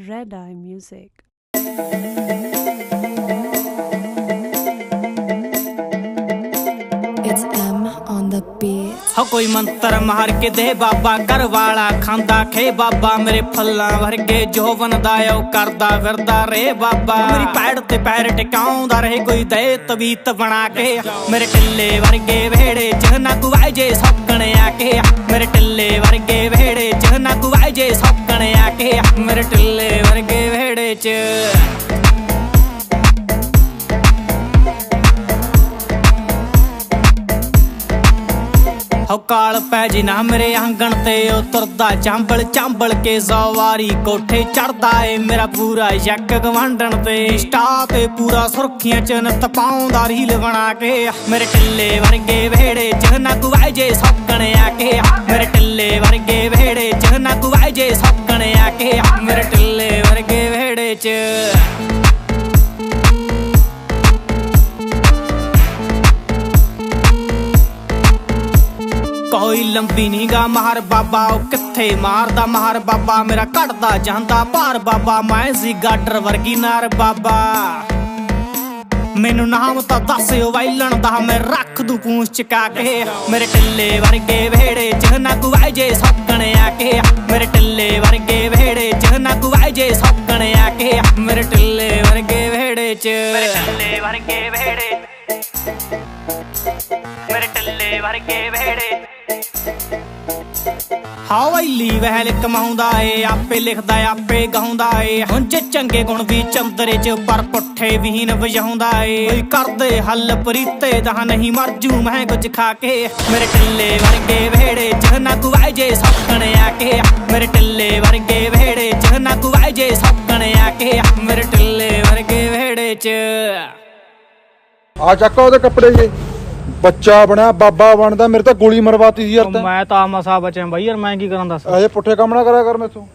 Red Eye Music. It's M on the beat. ਹੋ ਕੋਈ ਮੰਤਰ ਮਾਰ ਕੇ ਦੇ ਬਾਬਾ ਘਰ ਵਾਲਾ ਖਾਂਦਾ ਖੇ ਬਾਬਾ ਮੇਰੇ ਫੱਲਾਂ ਵਰਗੇ ਜੋਵਨ ਦਾ ਉਹ ਕਰਦਾ ਫਿਰਦਾ ਰੇ ਬਾਬਾ ਮੇਰੀ ਪੈੜ ਤੇ ਪੈਰ ਟਿਕਾਉਂਦਾ ਰਹੇ ਕੋਈ ਦੇ ਤਵੀਤ ਬਣਾ ਕੇ ਮੇਰੇ ਟਿੱਲੇ ਵਰਗੇ ਵਿਹੜੇ ਚ ਨਾ ਗੁਵਾਏ ਜੇ ਸੌਕਣ ਆ ਕੇ ਮੇਰੇ ਟਿੱਲੇ ਸੌਕਣ ਮੇਰੇ ਟਿੱਲੇ ਵਰਗੇ ਵਿਹੜੇ ਚ। ਹੋ ਕਾਲ ਪੈ ਜੀ ਨਾ ਮੇਰੇ ਆਂਗਣ ਤੇ ਉਹ ਤੁਰਦਾ ਚਾਂਬਲ ਚਾਂਬਲ ਕੇ ਜ਼ਵਾਰੀ ਕੋਠੇ ਚੜਦਾ ਏ ਮੇਰਾ ਪੂਰਾ ਯੱਕ ਗਵਾਂਡਣ ਤੇ। ਸਟਾ ਤੇ ਪੂਰਾ ਸੁਰਖੀਆਂ ਚ ਨਤ ਪਾਉਂਦਾ ਰੀਲ ਬਣਾ ਕੇ। ਮੇਰੇ ਟਿੱਲੇ ਵਰਗੇ ਵਿਹੜੇ ਚ ਨਾ ਗੁਵਾਏ ਜੇ ਸੌਕਣ ਆ ਕੇ। ਮੇਰੇ ਟਿੱਲੇ ਵਿਹੜੇ ਚ। ਕੋਈ ਲੰਬੀ ਨੀਗਾ ਮਾਰ ਬਾਬਾ, ਉਹ ਕਿੱਥੇ ਮਾਰਦਾ ਮਾਰ ਬਾਬਾ? ਮੇਰਾ ਘਟਦਾ ਜਾਂਦਾ ਭਾਰ ਬਾਬਾ, ਮੈਂ ਸੀ ਗਾਡਰ ਵਰਗੀ ਨਾਰ ਬਾਬਾ। ਮੈਨੂੰ ਨਾਮ ਤਾਂ ਦੱਸਿਓ ਵੈਲਣ ਦਾ, ਮੈਂ ਰੱਖ ਦੂ ਪੂੰਛ ਚਕਾ ਕੇ। ਮੇਰੇ ਟੱਲੇ ਵਰਗੇ ਵੇੜੇ ਚ ਨਾ ਗੁਵਾਏ ਜੇ ਸੌਕਣ ਆ ਕੇ। ਮੇਰੇ ਟੱਲੇ ਵਰਗੇ ਚ ਮੇਰੇ ਟਿੱਲੇ ਵਰਗੇ ਵਿਹੜੇ। ਮੇਰੇ ਟੱਲੇ ਵਰਗੇ ਵਿਹੜੇ। ਹਵਾਈਲੀ ਵਹਿਲ ਕਮਾਉਂਦਾ ਏ ਆਪੇ ਲਿਖਦਾ ਆਪੇ ਗਾਉਂਦਾ ਏ। ਹੁਣ ਚ ਚੰਗੇ ਗੁਣ ਵੀ ਚੰਦਰੇ ਚ ਪਰ ਪੁੱਠੇ ਵੀਨ ਵਜਾਉਂਦਾ ਏ। ਕੋਈ ਕਰਦੇ ਹੱਲ ਪ੍ਰੀਤੇ ਦਾ ਨਹੀਂ ਮਰ ਜੂ ਮੈਂ ਕੁਝ ਖਾ ਕੇ। ਮੇਰੇ ਟੱਲੇ ਵਰਗੇ ਵਿਹੜੇ ਚ ਨਾ ਗੁਵਾਏ ਜੇ ਸੌਕਣ ਆ ਕੇ। ਮੇਰੇ ਟੱਲੇ ਵਰਗੇ ਵਿਹੜੇ ਚ ਨਾ ਗੁਵਾਏ ਜੇ ਸੌਕਣ ਆ ਕੇ। ਚ ਆ ਚੱਕਾ ਉਹਦੇ ਕੱਪੜੇ ਜੇ। ਬੱਚਾ ਬਣਿਆ ਬਾਬਾ ਬਣਦਾ ਮੇਰੇ ਤਾਂ ਗੋਲੀ ਮਰਵਾਤੀ ਸੀ ਯਾਰ ਤੈਂ। ਮੈਂ ਤਾਂ ਮਸਾ ਬਚਿਆ ਬਾਈ ਯਾਰ ਮੈਂ ਕੀ ਕਰਾਂ ਦੱਸ। ਅਜੇ ਪੁੱਠੇ ਕੰਮ ਨਾ ਕਰਿਆ ਕਰ ਮੈਥੋਂ